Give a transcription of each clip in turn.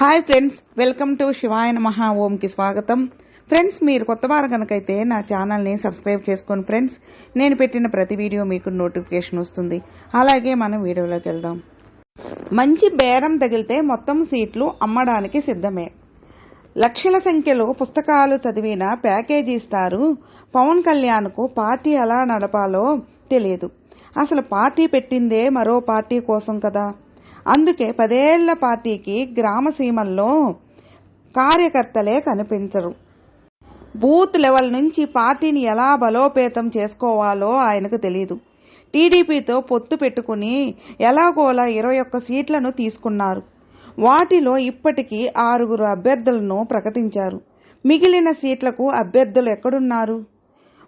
Hi friends welcome to Shivayana మహా ఓంకి స్వాగతం ఫ్రెండ్స్ మీరు కొత్త వారు కనుకైతే నా ఛానల్ని సబ్స్క్రైబ్ చేసుకోండి ఫ్రెండ్స్ నేను పెట్టిన ప్రతి వీడియో మీకు నోటిఫికేషన్ వస్తుంది. అలాగే మనం వీడియోలోకి వెళ్దాం. మంచి బేరం తగిలితే మొత్తం సీట్లు అమ్మడానికి సిద్ధమే. లక్షల సంఖ్యలో పుస్తకాలు చదివిన ప్యాకేజీ స్టారు పవన్ కళ్యాణ్కు పార్టీ ఎలా నడపాలో తెలియదు. అసలు పార్టీ పెట్టిందే మరో పార్టీ కోసం కదా? అందుకే పదేళ్ళ పార్టీకి గ్రామ సీమల్లో కార్యకర్తలే కనిపించరు. బూత్ లెవెల్ నుంచి పార్టీని ఎలా బలోపేతం చేసుకోవాలో ఆయనకు తెలియదు టీడీపీతో పొత్తు పెట్టుకుని ఎలాగోలా ఇరవై ఒక్క సీట్లను తీసుకున్నారు. వాటిలో ఇప్పటికీ ఆరుగురు అభ్యర్థులను ప్రకటించారు. మిగిలిన సీట్లకు అభ్యర్థులు ఎక్కడున్నారు?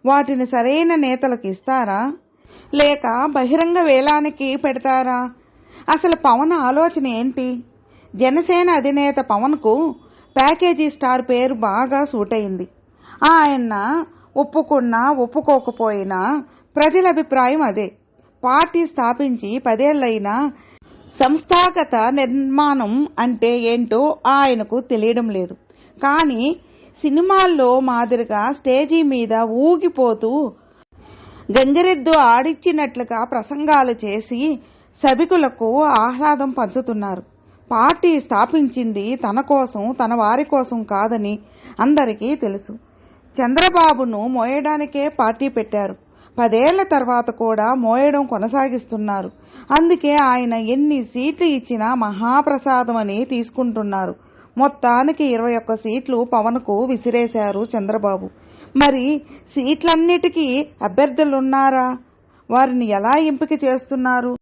వాటిని సరైన నేతలకు ఇస్తారా? లేక బహిరంగ వేలానికి పెడతారా? అసలు పవన్ ఆలోచన ఏంటి? జనసేన అధినేత పవన్కు ప్యాకేజీ స్టార్ పేరు బాగా సూట్ అయింది ఆయన ఒప్పుకున్నా ఒప్పుకోకపోయినా ప్రజల అభిప్రాయం అదే. పార్టీ స్థాపించి పదేళ్ళైనా సంస్థాగత నిర్మాణం అంటే ఏంటో ఆయనకు తెలియడం లేదు. కానీ సినిమాల్లో మాదిరిగా స్టేజీ మీద ఊగిపోతూ గంగిరెద్దు ఆడిచ్చినట్లుగా ప్రసంగాలు చేసి సభికులకు ఆహ్లాదం పంచుతున్నారు. పార్టీ స్థాపించింది తన కోసం తన వారి కోసం కాదని అందరికీ తెలుసు. చంద్రబాబును మోయడానికే పార్టీ పెట్టారు. పదేళ్ళ తర్వాత కూడా మోయడం కొనసాగిస్తున్నారు. అందుకే ఆయన ఎన్ని సీట్లు ఇచ్చినా మహాప్రసాదం అని తీసుకుంటున్నారు. మొత్తానికి ఇరవై ఒక్క సీట్లు పవన్కు విసిరేశారు చంద్రబాబు. మరి సీట్లన్నిటికీ అభ్యర్థులున్నారా? వారిని ఎలా ఎంపిక చేస్తున్నారు?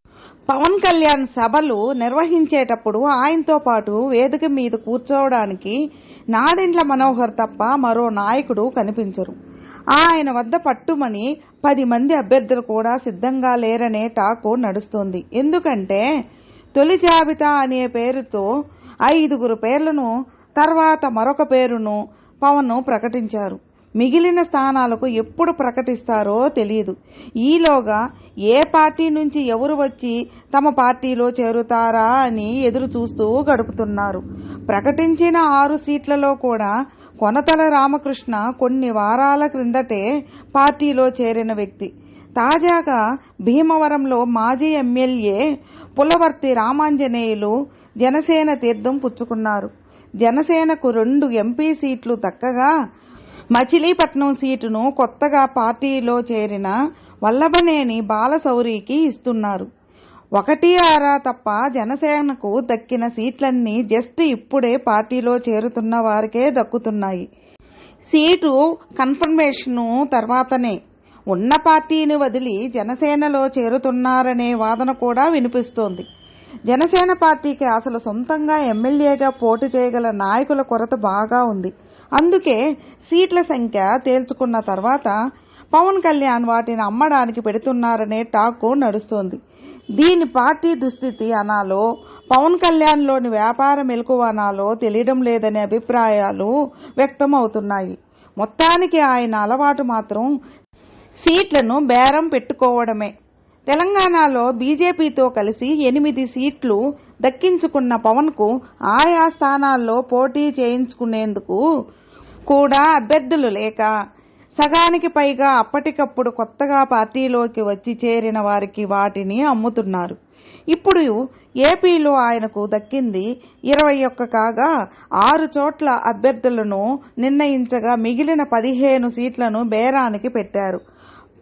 పవన్ కళ్యాణ్ సభలు నిర్వహించేటప్పుడు ఆయనతో పాటు వేదిక మీద కూర్చోవడానికి నాదెండ్ల మనోహర్ తప్ప మరో నాయకుడు కనిపించరు. ఆయన వద్ద పట్టుమని పది మంది అభ్యర్థులు కూడా సిద్ధంగా లేరనే టాకు నడుస్తోంది. ఎందుకంటే తొలి జాబితా అనే పేరుతో ఐదుగురు పేర్లను తర్వాత మరొక పేరును పవన్ ప్రకటించారు. మిగిలిన స్థానాలకు ఎప్పుడు ప్రకటిస్తారో తెలియదు ఈలోగా ఏ పార్టీ నుంచి ఎవరు వచ్చి తమ పార్టీలో చేరుతారా అని ఎదురు చూస్తూ గడుపుతున్నారు. ప్రకటించిన ఆరు సీట్లలో కూడా కొనతల రామకృష్ణ కొన్ని వారాల క్రిందటే పార్టీలో చేరిన వ్యక్తి. తాజాగా భీమవరంలో మాజీ ఎమ్మెల్యే పులవర్తి రామాంజనేయులు జనసేన తీర్థం పుచ్చుకున్నారు. జనసేనకు రెండు ఎంపీ సీట్లు దక్కగా మచిలీపట్నం సీటును కొత్తగా పార్టీలో చేరిన వల్లభనేని బాలశౌరికి ఇస్తున్నారు. ఒకటి ఆరా తప్ప జనసేనకు దక్కిన సీట్లన్నీ జస్ట్ ఇప్పుడే పార్టీలో చేరుతున్న వారికే దక్కుతున్నాయి. సీటు కన్ఫర్మేషను తర్వాతనే ఉన్న పార్టీని వదిలి జనసేనలో చేరుతున్నారనే వాదన కూడా వినిపిస్తోంది. జనసేన పార్టీకి అసలు సొంతంగా ఎమ్మెల్యేగా పోటీ చేయగల నాయకుల కొరత బాగా ఉంది. అందుకే సీట్ల సంఖ్య తేల్చుకున్న తర్వాత పవన్ కళ్యాణ్ వాటిని అమ్మడానికి పెడుతున్నారనే టాక్ నడుస్తోంది. దీని పార్టీ దుస్థితి అనాలో పవన్ కళ్యాణ్లోని వ్యాపార మెలకువ అనాలో తెలియడం లేదనే అభిప్రాయాలు వ్యక్తం అవుతున్నాయి మొత్తానికి ఆయన అలవాటు మాత్రం సీట్లను బేరం పెట్టుకోవడమే. తెలంగాణలో బీజేపీతో కలిసి ఎనిమిది సీట్లు దక్కించుకున్న పవన్కు ఆయా స్థానాల్లో పోటీ చేయించుకునేందుకు కూడా అభ్యర్థులు లేక సగానికి పైగా అప్పటికప్పుడు కొత్తగా పార్టీలోకి వచ్చి చేరిన వారికి వాటిని అమ్ముతున్నారు. ఇప్పుడు ఏపీలో ఆయనకు దక్కింది ఇరవై ఒక్క కాగా ఆరు చోట్ల అభ్యర్థులను నిర్ణయించగా మిగిలిన పదిహేను సీట్లను బేరానికి పెట్టారు.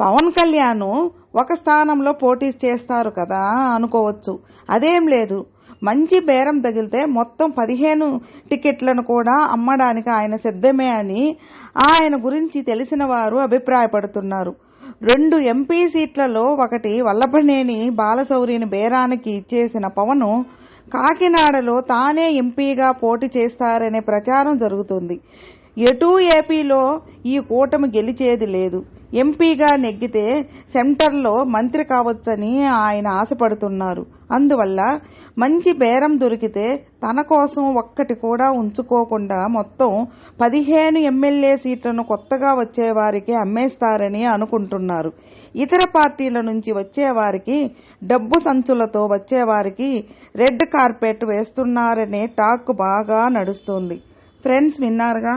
పవన్ కళ్యాణ్ ఒక స్థానంలో పోటీ చేస్తారు కదా అనుకోవచ్చు. అదేం లేదు. మంచి బేరం తగిలితే మొత్తం పదిహేను టికెట్లను కూడా అమ్మడానికి ఆయన సిద్ధమే అని ఆయన గురించి తెలిసిన వారు అభిప్రాయపడుతున్నారు. రెండు ఎంపీ సీట్లలో ఒకటి వల్లభనేని బాలశౌరిని బేరానికి ఇచ్చేసిన పవన్ కాకినాడలో తానే ఎంపీగా పోటీ చేస్తారనే ప్రచారం జరుగుతుంది. ఎటూ ఏపీలో ఈ కూటమి గెలిచేది లేదు. ఎంపీగా నెగ్గితే సెంటర్లో మంత్రి కావచ్చని ఆయన ఆశపడుతున్నారు. అందువల్ల మంచి బేరం దొరికితే తన కోసం ఒక్కటి కూడా ఉంచుకోకుండా మొత్తం పదిహేను ఎమ్మెల్యే సీట్లను కొత్తగా వచ్చేవారికి అమ్మేస్తారని అనుకుంటున్నారు. ఇతర పార్టీల నుంచి వచ్చేవారికి డబ్బు సంచులతో వచ్చేవారికి రెడ్ కార్పెట్ వేస్తున్నారనే టాక్ బాగా నడుస్తుంది. ఫ్రెండ్స్ విన్నారుగా